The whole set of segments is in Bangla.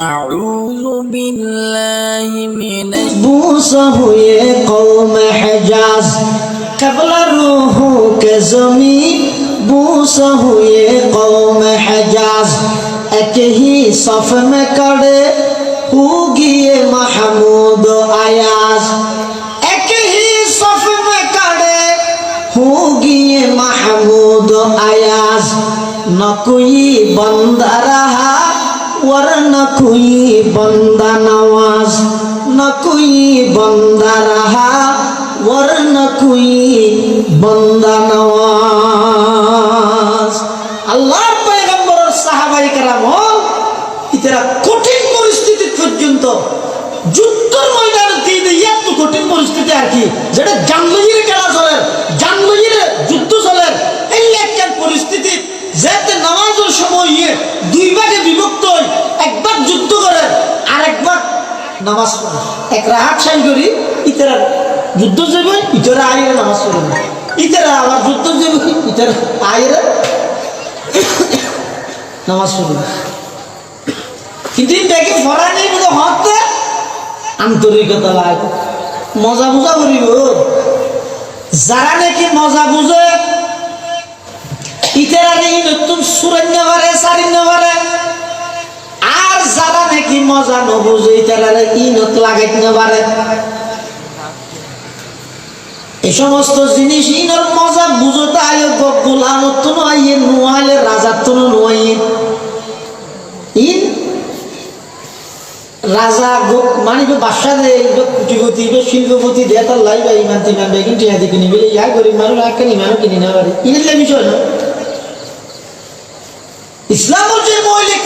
أعوذ بالله من بوسا ہوئے قوم حجاز قبل روحو کے زمین بوسا ہوئے قوم حجاز ایک ہی صف میں کڑے ہو گئے محمود آیاز ایک ہی صف میں کڑے ہو گئے محمود آیاز نہ کوئی بندرہ পর নকুই বন্দা নওয়াজ নকুই বন্দা রাহা, ওর নকুই বন্দা নওয়াজ। আল্লাহর পয়গম্বর সাহাবাই কারাম এরা কঠিন পরিস্থিতি পর্যন্ত যুদ্ধর ময়দান দিয়ে এত কঠিন পরিস্থিতি আর কি, যেটা জান্নগিরে খেলা চলের জান্নগিরে যুদ্ধ চলের এই একটা পরিস্থিতি, যেতে নামাজের সময় দুই ভাগে বিভক্ত হয়। একবার যুদ্ধ করে আর একবার নামাজ পড়ে। এক রাহাত সাই করি, ইতারা যুদ্ধ যাবে ইতারা আইরে নামাজ পড়ে। না ইতারা আবার যুদ্ধ যাবে আইরে নামাজ কিন্তু দেখি ফরানি মতো হতে, আন্তরিকতা লাগে। মজা বুঝা করিব যারা নাকি মজা বুঝে, ইতারা নাকি নতুন পারে সারিন্য পারে আর যারা নাকি মজা নবুঝে ইতারা ই নত লাগাইতে পারে এই সমস্ত জিনিস ইনর মজা বুঝতে আয় গোলামত তো নয় নোয়ালে রাজার তো নয় ইন? রাজা গো- মানে বাসা দে কুটিপতি শিল্পপতি দে, তার লাই বা ইমান তিমান বেগিন টিয়া দিয়ে কিনি বলে ইয়া গরিব মানুষ একটা ইমানও কিনি না পারে ইনের বিষয় না? ইসলামের যে মৌলিক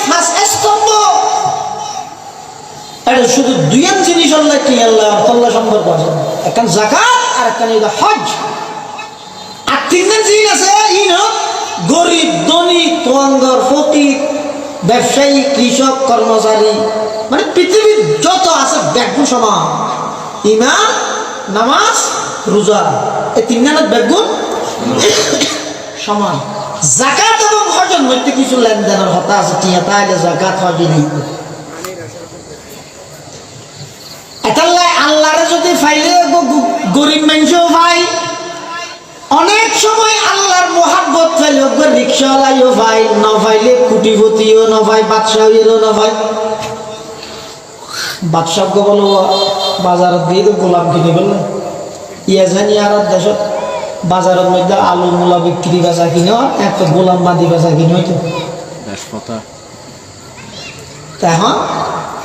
জাকাত আর হজ। আর জিনিস আছে ইন গরিব, ধনী ফকির ব্যবসায়ী, কৃষক কর্মচারী মানে পৃথিবীর যত আছে সমান। ইমান, নামাজ রোজা এই ব্যাগুন সমান। জাকাত এবং হজের মধ্যে কিছু লেনদেনের হতা আছে টিয়া তাইলে জাকাত নেই গরিব মানুষও ভাই। অনেক সময় আল্লাহর মোহাব্বত ফাইলে রিক্সাওয়ালাইও ভাই ন ফাইলে কুটিপতিও ন ভাই বাদশাহেরও ন ভাই। বাদশাহকে বলো বাজারত দিয়ে তো গোলাম কিনে ফেললে। ইয়া জানি আর দেশত বাজারের মধ্যে আলু মূলা বিক্রি বেচা কিনে এক গোলাম বাদি বেচা কিনে হইতো। এখন